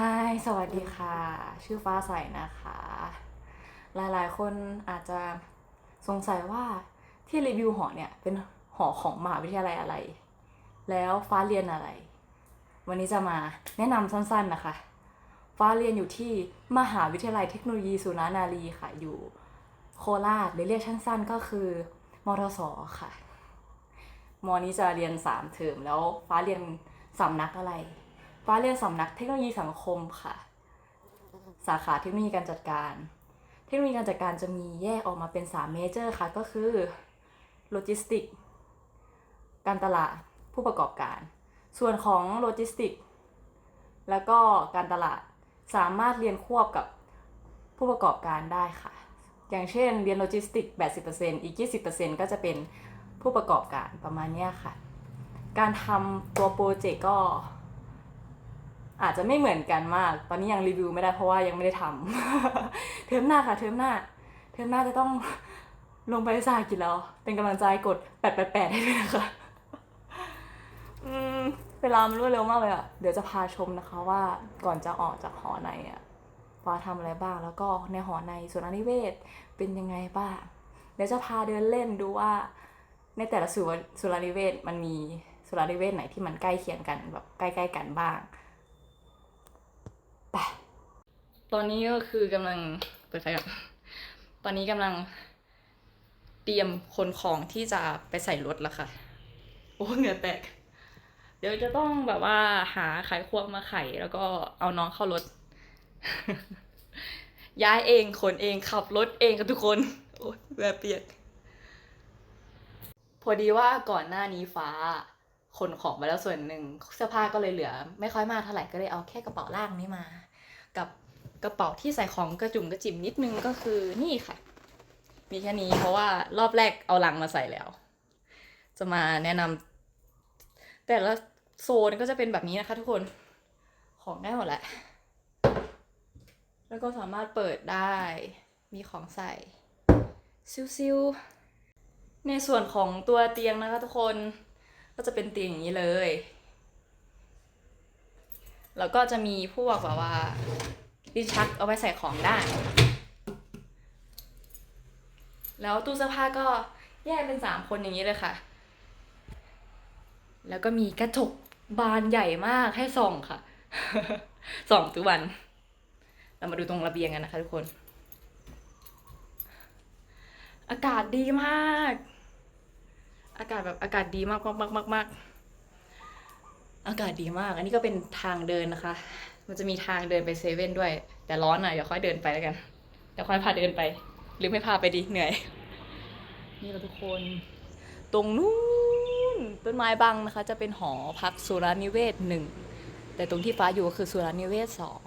ฮายสวัสดีค่ะ ชื่อฟ้าใสนะคะ หลายๆ คนอาจจะสงสัยว่าที่รีวิวหอเนี่ย เป็นหอของมหาวิทยาลัยอะไร แล้วฟ้าเรียนอะไร วันนี้จะมาแนะนำสั้นๆนะคะ ฟ้าเรียนอยู่ที่มหาวิทยาลัยเทคโนโลยีสุรานารีค่ะ อยู่โคราชหรือเรียกสั้นๆก็คือมทศค่ะมอนี้จะเรียนสามเทอมแล้วฟ้าเรียนสำนักอะไร ฟ้าเรียนสำนักเทคโนโลยีสังคมค่ะ สาขาเทคโนโลยีการจัดการ เทคโนโลยีการจัดการจะมีแยกออกมาเป็น3เมเจอร์ค่ะ ก็คือโลจิสติก การตลาด ผู้ประกอบการ ส่วนของโลจิสติก แล้วก็การตลาดสามารถเรียนควบกับผู้ประกอบการได้ค่ะ อย่างเช่นเรียนโลจิสติก 80%อีก 20%ก็จะเป็นผู้ประกอบการประมาณนี้ค่ะ การทำตัวโปรเจกต์ก็ อาจจะไม่เหมือนกันมาก ตอนนี้ยังรีวิวไม่ได้เพราะว่ายังไม่ได้ทำ เทอมหน้าค่ะเทอมหน้า เทอมหน้าจะต้องลงไปสากิจแล้ว เป็นกำลังใจกด888ให้ด้วยนะคะอืมเวลามันรวดเร็วมากเลยอะ เดี๋ยวจะพาชมนะคะว่าก่อนจะออกจากหอในอะฟ้าทำอะไรบ้าง แล้วก็ในหอในส่วนอนิเวศเป็นยังไงบ้าง เดี๋ยวจะพาเดินเล่นดูว่า ในแต่ละสุวสุรานิเวศมันมีสุรานิเวศไหนที่มันใกล้เคียงกันแบบใกล้ ๆ กันบ้าง ไปตอนนี้ก็คือกำลังเปิดไฟก่อนตอนนี้กำลัง เตรียมคนของที่จะไปใส่รถแล้วค่ะ โอ้เหงื่อแตก เดี๋ยวจะต้องแบบว่าหาไขควงมาไขแล้วก็เอาน้องเข้ารถ ย้ายเองขนเองขับรถเองกับทุกคน โอ้ยเหงื่อเปียก พอดีว่าก่อนหน้านี้ฟ้า ขนของมาแล้วส่วนหนึ่งเสื้อผ้าก็เลยเหลือ ไม่ค่อยมากเท่าไหร่ก็เลยเอาแค่กระเป๋าล่างนี้มา กับกระเป๋าที่ใส่ของกระจุ่มกระจิ๋มนิดนึงก็คือนี่ค่ะ มีแค่นี้เพราะว่ารอบแรกเอาลังมาใส่แล้ว จะมาแนะนำแต่ละโซนก็จะเป็นแบบนี้นะคะทุกคนของได้หมดแหละ แล้วก็สามารถเปิดได้ มีของใส่ ซิวๆ ในส่วนของตัวเตียงนะคะทุกคน ก็จะเป็นเตียงอย่างนี้เลย แล้วก็จะมีพวกแบบว่าลิ้นชักเอาไว้ใส่ของได้ แล้วตู้เสื้อผ้าก็แยกเป็นสามคนอย่างนี้เลยค่ะ แล้วก็มีกระจกบานใหญ่มากให้ส่องค่ะ ส่องทุกวัน เรามาดูตรงระเบียงกันนะคะทุกคน อากาศดีมาก อากาศแบบอากาศดีมากมากมากมากมากอากาศดีมาก อันนี้ก็เป็นทางเดินนะคะ มันจะมีทางเดินไปเซเว่นด้วย แต่ร้อนอะเดี๋ยวค่อยเดินไปแล้วกันเดี๋ยวค่อยพาเดินไป หรือไม่พาไปดีเหนื่อย นี่เราทุกคน ตรงนู้นต้นไม้บังนะคะ จะเป็นหอพักสุรานิเวศหนึ่งแต่ตรงที่ฟ้าอยู่ก็คือสุรานิเวศสอง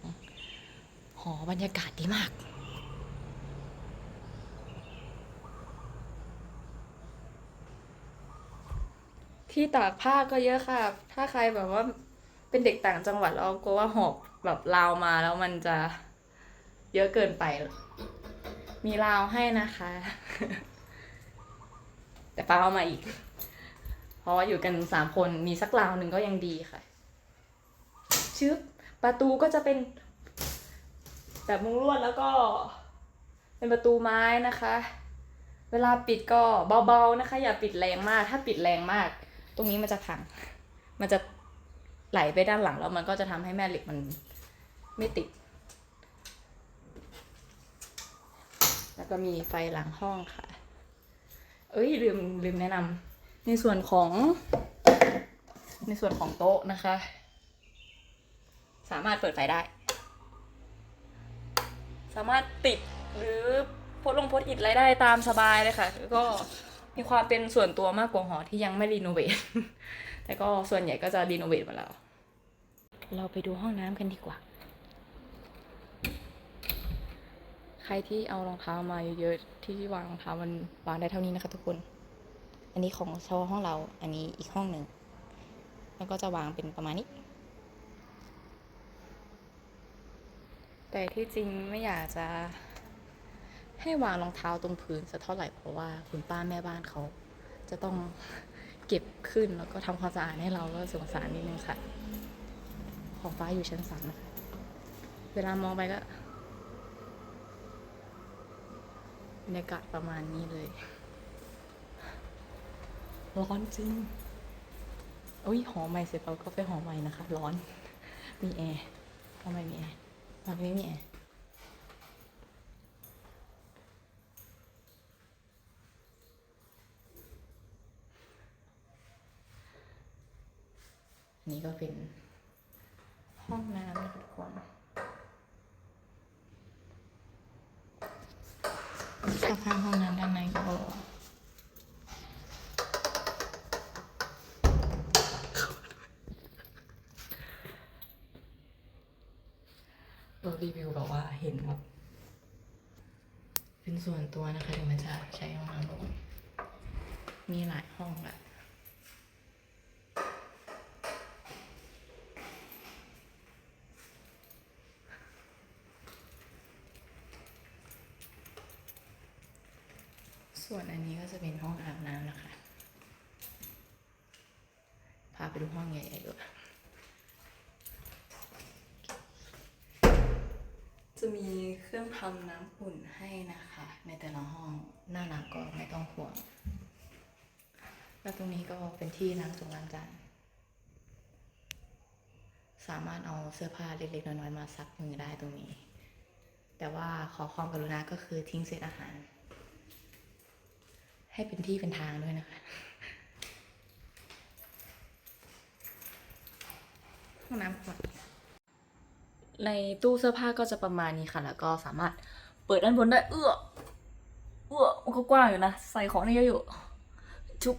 หอบรรยากาศดีมาก ที่ตากผ้าก็เยอะค่ะ ถ้าใครแบบว่าเป็นเด็กต่างจังหวัดแล้วกลัวว่าหอบแบบลาวมาแล้วมันจะเยอะเกินไป มีลาวให้นะคะ แต่ฟ้าเอามาอีก เพราะว่าอยู่กันสามคนมีสักลาวหนึ่งก็ยังดีค่ะ ชึบประตูก็จะเป็นแบบมุงลวดแล้วก็ เป็นประตูไม้นะคะ เวลาปิดก็เบาๆนะคะ อย่าปิดแรงมาก ถ้าปิดแรงมาก ตรงนี้มันจะพัง มันจะไหลไปด้านหลังแล้วมันก็จะทำให้แม่เหล็กมันไม่ติด แล้วก็มีไฟหลังห้องค่ะ เอ้ยลืมลืมแนะนำในส่วนของ ในส่วนของโต๊ะนะคะ สามารถเปิดไฟได้ สามารถติดหรือพสต์ลงพสต์อิดอะไรได้ตามสบายเลยค่ะ ก็ มีความเป็นส่วนตัวมากกว่าหอที่ยังไม่รีโนเวทแต่ก็ส่วนใหญ่ก็จะรีโนเวทมาแล้ว เราไปดูห้องน้ำกันดีกว่า ใครที่เอารองเท้ามาเยอะๆที่วางรองเท้ามันวางได้เท่านี้นะคะทุกคน อันนี้ของเฉพาะห้องเรา อันนี้อีกห้องหนึ่ง แล้วก็จะวางเป็นประมาณนี้ แต่ที่จริงไม่อยากจะ ให้วางรองเท้าตรงพื้นสักเท่าไหร่เพราะว่าคุณป้าแม่บ้านเขาจะต้องเก็บขึ้นแล้วก็ทำความสะอาดให้เราก็สงสารนิดนึงค่ะ ของฟ้าอยู่ชั้นสามนะคะเวลามองไปก็บรรยากาศประมาณนี้เลย ร้อนจริงอุ้ยหอใหม่เสร็จเราก็ไปหอใหม่นะคะ ร้อน มีแอร์หอใหม่มีแอร์ตอนนี้ไม่มีแอร์ นนี้ก็เป็นห้องน้ำนะคะทุกคนสภาพห้องน้ำด้านในก็เรารีวิวแบบว่าเห็นแบบเป็นส่วนตัวนะคะถึงมันจะใช้ห้องน้ำรวมมีหลายห้องแหละ ส่วนอันนี้ก็ จะเป็นห้องอาบน้ำนะคะ พาไปดูห้องใหญ่ๆด้วยจะมีเครื่องทำน้ำอุ่นให้นะคะ ในแต่ละห้องหน้าหนักก็ไม่ต้องห่วง แล้วตรงนี้ก็เป็นที่ล้างจงล้างจานสามารถเอาเสื้อผ้าเล็กๆน้อยๆมาซักมือได้ตรงนี้ แต่ว่าขอความกรุณาก็คือทิ้งเศษอาหาร ให้เป็นที่เป็นทางด้วยนะคะห้องน้ำก่อนในตู้เสื้อผ้าก็จะประมาณนี้ค่ะ แล้วก็สามารถเปิดด้านบนได้เอื้อเอื้อมันก็กว้างอยู่นะ ใส่ของได้เยอะอยู่ ชุบ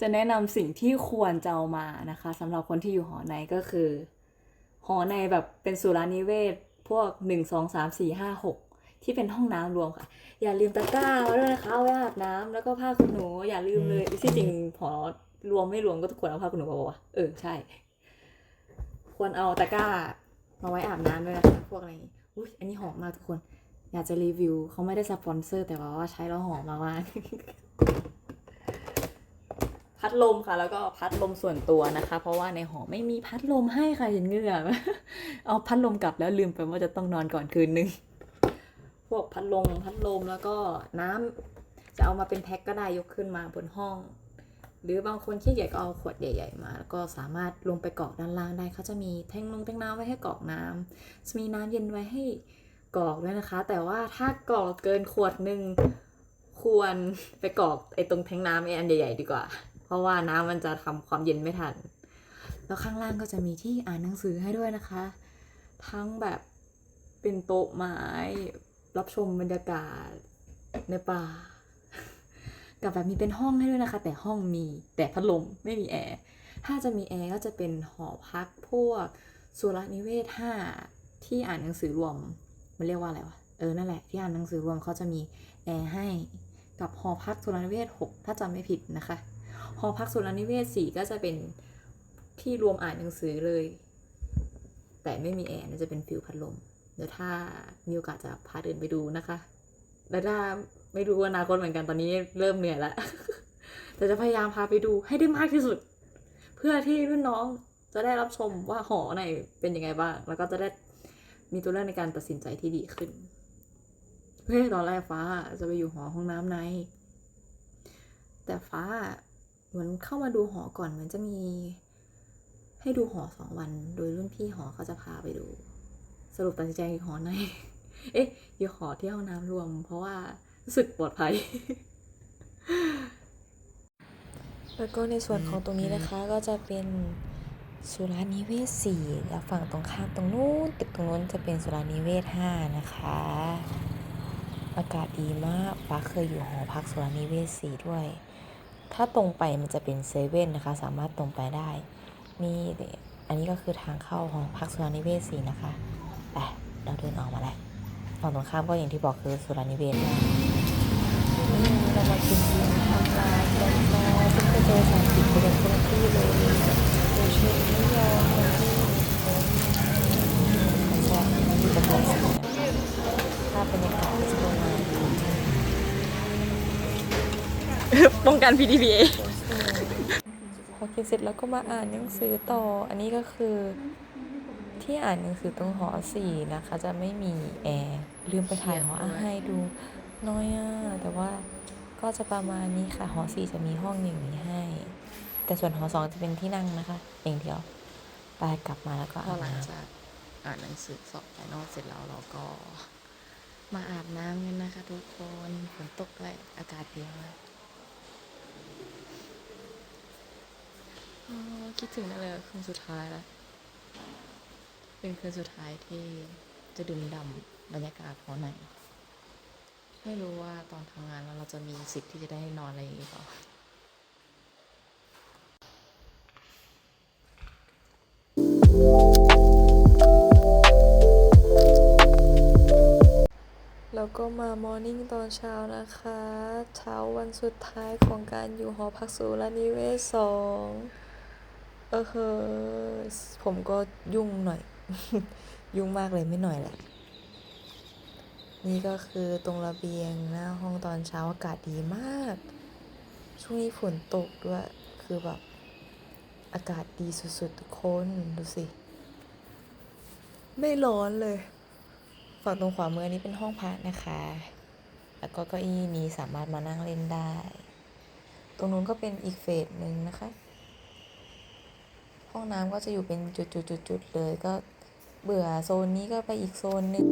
จะแนะนำสิ่งที่ควรจะเอามานะคะสำหรับคนที่อยู่หอในก็คือ หอในแบบเป็นสุรานิเวศ พวกหนึ่งสองสามสี่ห้าหก ที่เป็นห้องน้ำรวมค่ะ อย่าลืมตะกร้าไว้ด้วยนะคะเอาไว้อาบน้ำแล้วก็ผ้าขนหนู อย่าลืมเลยที่จริงหอรวมไม่รวมก็ควรเอาผ้าขนหนูมาบอกว่าเออใช่ ควรเอาตะกร้ามาไว้อาบน้ำด้วยนะคะพวกอะไรอย่างงี้อุ้ยอันนี้หอมมากทุกคน อยากจะรีวิวเขาไม่ได้สปอนเซอร์ แต่ว่าใช้แล้วหอมมากๆพัดลมค่ะ แล้วก็พัดลมส่วนตัวนะคะ เพราะว่าในหอไม่มีพัดลมให้ค่ะเห็นเหงื่อเอาพัดลมกลับแล้วลืมไปว่าจะต้องนอนก่อนคืนนึง พวกพัดลมพัดลมแล้วก็น้ำจะเอามาเป็นแพ็คก็ได้ยกขึ้นมาบนห้อง หรือบางคนขี้เกียจก็เอาขวดใหญ่ ๆ มา แล้วก็สามารถลงไปกรอกด้านล่างได้เขาจะมีแท่งลงแท่งน้ำไว้ให้กรอกน้ำจะมีน้ำเย็นไว้ให้กรอกด้วยนะคะ แต่ว่าถ้ากรอกเกินขวดหนึ่งควรไปกรอกไอ้ตรงแท่งน้ำไอ้อันใหญ่ๆดีกว่า เพราะว่าน้ำมันจะทำความเย็นไม่ทัน แล้วข้างล่างก็จะมีที่อ่านหนังสือให้ด้วยนะคะ ทั้งแบบเป็นโต๊ะไม้ รับชมบรรยากาศในป่ากับแบบมีเป็นห้องให้ด้วยนะคะ แต่ห้องมีแต่พัดลมไม่มีแอร์ถ้าจะมีแอร์ก็จะเป็นหอพักพวกสุรนิเวศห้าที่อ่านหนังสือรวมมันเรียกว่าอะไรวะเออนั่นแหละที่อ่านหนังสือรวมเขาจะมีแอร์ให้กับหอพักสุรนิเวศหกถ้าจำไม่ผิดนะคะหอพักสุรนิเวศสี่ก็จะเป็นที่รวมอ่านหนังสือเลย แต่ไม่มีแอร์จะเป็นฟิลพัดลม เดี๋ยวถ้ามีโอกาสจะพาเดินไปดูนะคะแล้วถ้าไม่รู้อนาคตเหมือนกันตอนนี้เริ่มเหนื่อยแล้วแต่จะพยายามพาไปดูให้ได้มากที่สุด เพื่อที่รุ่นน้องจะได้รับชมว่าหอไหนเป็นยังไงบ้าง แล้วก็จะได้มีตัวเลือกในการตัดสินใจที่ดีขึ้นเฮ้ยตอนแรกฟ้าจะไปอยู่หอห้องน้ำใน แต่ฟ้าเหมือนเข้ามาดูหอก่อนเหมือนจะมี ให้ดูหอสองวัน โดยรุ่นพี่หอเขาจะพาไปดู สรุปตัดสินใจอยู่หอใน เอ๊ะอยู่หอที่ห้องน้ำรวม เพราะว่ารู้สึกปลอดภัย แล้วก็ในส่วนของตรงนี้นะคะก็จะเป็นสุรานิเวศสี่แล้วฝั่งตรงข้ามตรงนู้นตึกตรงนู้นจะเป็นสุรานิเวศห้านะคะ อากาศดีมากฟ้าเคยอยู่หอพักสุรานิเวศสี่ด้วย ถ้าตรงไปมันจะเป็นเซเว่นนะคะ สามารถตรงไปได้ นี่อันนี้ก็คือทางเข้าหอพักสุรานิเวศสี่นะคะ ไปเราเดินออกมาแล้วฝั่งตรงข้ามก็อย่างที่บอกคือสุรานิเวศนะนี่เรามากินดีทำลายกันมาซึ่งก็เจอสามสิบคนคนที่เลยโดยเชนไม่ยอมคนที่มันจะมีกระโปรงสีภาพบรรยากาศจะประมาณนี้ป้องกัน PDPA พอกินเสร็จแล้วก็มาอ่านหนังสือต่อ อันนี้ก็คือ ที่อ่านหนังสือตรงหอสี่นะคะ จะไม่มีแอร์ลืมไปถ่ายหออาให้ดูน้อยอะแต่ว่าก็จะประมาณนี้ค่ะหอสี่จะมีห้องอย่างนี้ให้ แต่ส่วนหอสองจะเป็นที่นั่งนะคะอย่างเดียวไปกลับมาแล้วก็พออาบหลังน้ำจากอ่านหนังสือสอบไฟนอลเสร็จแล้วเราก็มาอาบน้ำกันนะคะ ทุกคนฝนตกด้วยอากาศดีมากอ๋อคิดถึงนั่นเลยคืนสุดท้ายแล้ว เป็นคืนสุดท้ายที่จะดื่มด่ำบรรยากาศหอไหน ไม่รู้ว่าตอนทำงานแล้วเราจะมีสิทธิ์ที่จะได้นอนอะไรอย่างนี้เปล่าแล้วก็มามอร์นิ่งตอนเช้านะคะ เช้าวันสุดท้ายของการอยู่หอพักสุรนิเวศสองเออเฮอผมก็ยุ่งหน่อย ยุ่งมากเลยไม่หน่อยแหละ นี่ก็คือตรงระเบียงหน้าห้องตอนเช้าอากาศดีมาก ช่วงนี้ฝนตกด้วยคือแบบอากาศดีสุดๆทุกคนดูสิ ไม่ร้อนเลย ฝั่งตรงขวามือนี้เป็นห้องพักนะคะ แล้วก็เก้าอี้นี้สามารถมานั่งเล่นได้ ตรงนู้นก็เป็นอีกเฟสหนึ่งนะคะ ห้องน้ำก็จะอยู่เป็นจุดๆๆๆเลยก็ เบื่อโซนนี้ก็ไปอีกโซนหนึ่ง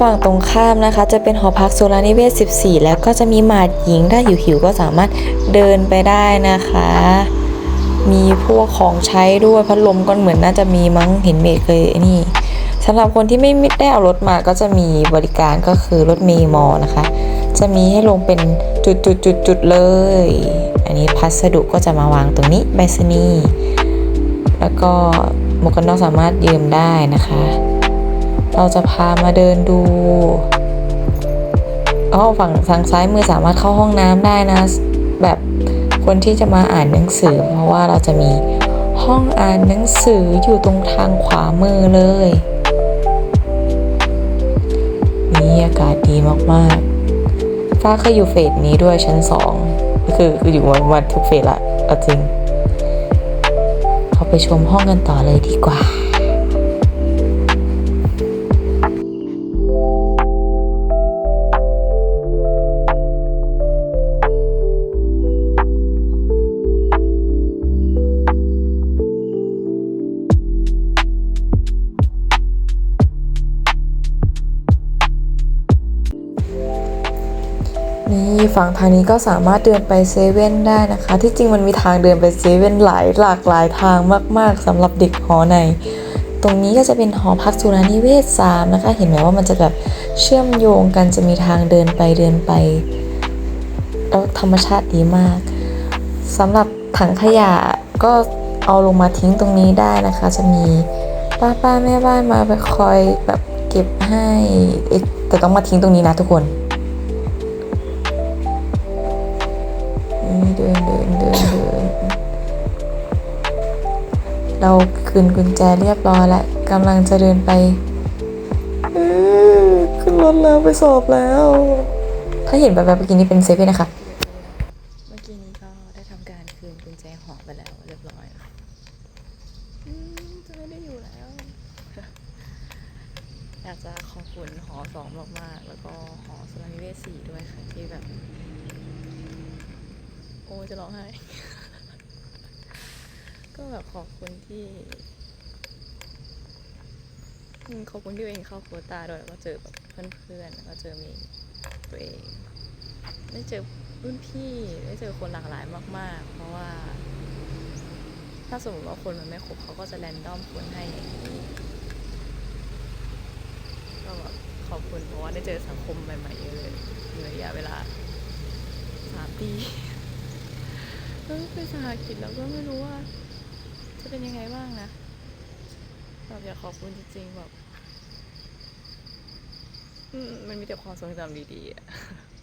ฝั่งตรงข้ามนะคะ จะเป็นหอพักโซลานิเวศ 14 แล้วก็จะมีหมาดหญิงถ้าหิวๆก็สามารถเดินไปได้นะคะ มีพวกของใช้ด้วยพัดลมก็เหมือนน่าจะมีมั้งเห็นเมดเคยนี่สำหรับคนที่ไม่ได้เอารถมาก็จะมีบริการก็คือรถเมย์มอนะคะ จะมีให้ลงเป็นจุดๆๆเลย อันนี้พัสดุก็จะมาวางตรงนี้ใบสนีแล้วก็หมวกกันน็อกสามารถยืมได้นะคะ เราจะพามาเดินดูอ๋อฝั่งทางซ้ายมือสามารถเข้าห้องน้ำได้นะ แบบคนที่จะมาอ่านหนังสือ เพราะว่าเราจะมีห้องอ่านหนังสืออยู่ตรงทางขวามือเลยนี่อากาศดีมากๆ ฟ้าเคยอยู่เฟสนี้ด้วยชั้นสองคือคืออยู่วันวันทุกเฟสละจริงเราไปชมห้องกันต่อเลยดีกว่า ฝั่งทางนี้ก็สามารถเดินไปเซเว่นได้นะคะ ที่จริงมันมีทางเดินไปเซเว่นหลายหลากหลายทางมาก ๆสำหรับเด็กหอใน ตรงนี้ก็จะเป็นหอพักสุรานิเวศสามนะคะ เห็นไหมว่ามันจะแบบเชื่อมโยงกันจะมีทางเดินไปเดินไปแล้วธรรมชาติดีมากสำหรับถังขยะก็เอาลงมาทิ้งตรงนี้ได้นะคะ จะมีป้าป้าแม่บ้านมาไปคอยแบบเก็บให้แต่ต้องมาทิ้งตรงนี้นะทุกคน เราคืนกุญแจเรียบร้อยแล้วกำลังจะเดินไปเอ้ยขึ้นรถแล้วไปสอบแล้ว ถ้าเห็นแบบแบบเมื่อกี้นี้เป็นเซฟเว่นนะคะ เมื่อกี้นี้ก็ได้ทำการคืนกุญแจหอไปแล้วเรียบร้อยค่ะอืมจะไม่ได้อยู่แล้ว อยากจะขอบคุณหอสองมากๆ แล้วก็หอสลานิเวศสี่ด้วยค่ะที่แบบ โอ้จะร้องไห้ ก็แบบขอบคุณที่อืมขอบคุณ ที่ตัวเองเข้าโคตาด้วยแล้วก็เจอแบบเพื่อนๆแล้วก็เจอมีตัวเอง ได้เจอรุ่นพี่ได้เจอคนหลากหลายมาก ๆ เพราะว่า ถ้าสมมติว่าคนมันไม่ครบเขาก็จะแรนดอมคนให้อย่างนี้ก็แบบขอบคุณเพราะว่าได้เจอสังคมใหม่ๆเยอะเลยในระยะเวลาสามปีแล้วไปสหกิจแล้วก็ไม่รู้ว่า จะเป็นยังไงบ้างนะแบบอยากขอบคุณจริงๆแบบ มันมีแต่ความทรงจำดี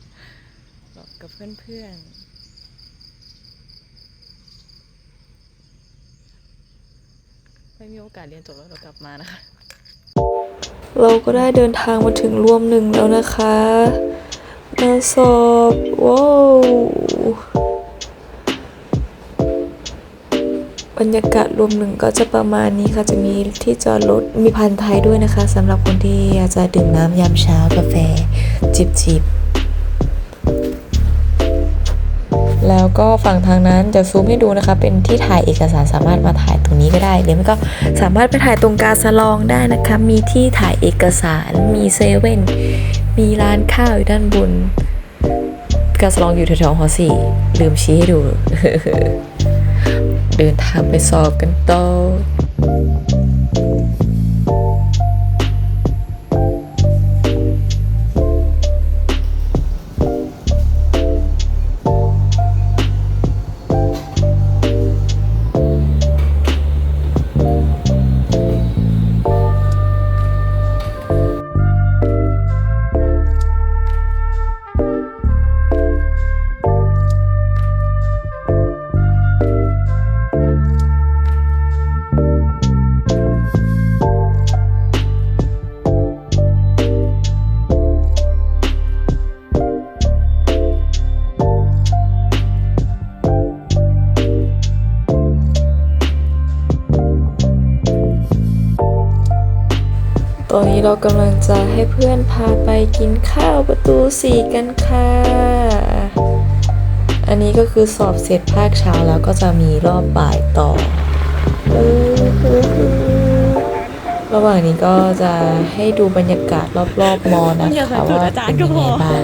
ๆแบบกับเพื่อนๆไม่มีโอกาสเรียนจบแล้วเรากลับมานะคะ เราก็ได้เดินทางมาถึงรวมหนึ่งแล้วนะคะมาสอบ ว้าว บรรยากาศรวมหนึ่งก็จะประมาณนี้ค่ะจะมีที่จอดรถมีพันธุ์ไทยด้วยนะคะสำหรับคนที่อยากจะดื่มน้ำยามเช้ากาแฟ จิบๆแล้วก็ฝั่งทางนั้นจะซูมให้ดูนะคะ เป็นที่ถ่ายเอกสารสามารถมาถ่ายตรงนี้ก็ได้หรือไม่ก็สามารถไปถ่ายตรงกาสลองได้นะคะ มีที่ถ่ายเอกสารมีเซเว่นมีร้านข้าวอยู่ด้านบนกาสลองอยู่แถวๆหอสี่ลืมชี้ให้ดู เดินทางไปสอบกันต่อ อนนี้เรากำลังจะให้เพื่อนพาไปกินข้าวประตูสี่กันค่ะ อันนี้ก็คือสอบเสร็จภาคเช้าแล้วก็จะมีรอบบ่ายต่อ ระหว่างนี้ก็จะให้ดูบรรยากาศรอบๆมอนะคะว่าเป็นยังไงบ้าง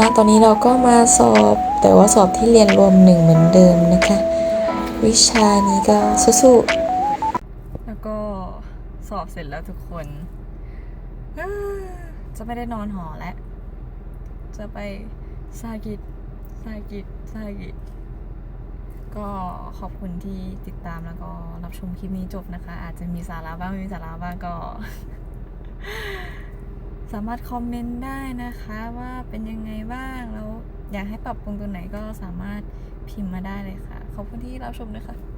นะ ตอนนี้เราก็มาสอบ แต่ว่าสอบที่เรียนรวมหนึ่งเหมือนเดิมนะคะ วิชานี้ก็สู้ๆ แล้วก็สอบเสร็จแล้วทุกคน จะไม่ได้นอนหอแล้ว จะไปซากิซากิซากิก็ขอบคุณที่ติดตามแล้วก็รับชมคลิปนี้จบนะคะ อาจจะมีสาระบ้างไม่มีสาระบ้างก็ สามารถคอมเมนต์ได้นะคะว่าเป็นยังไงบ้างแล้วอยากให้ปรับปรุงตัวไหนก็สามารถพิมพ์มาได้เลยค่ะ ขอบคุณที่รับชมด้วยค่ะ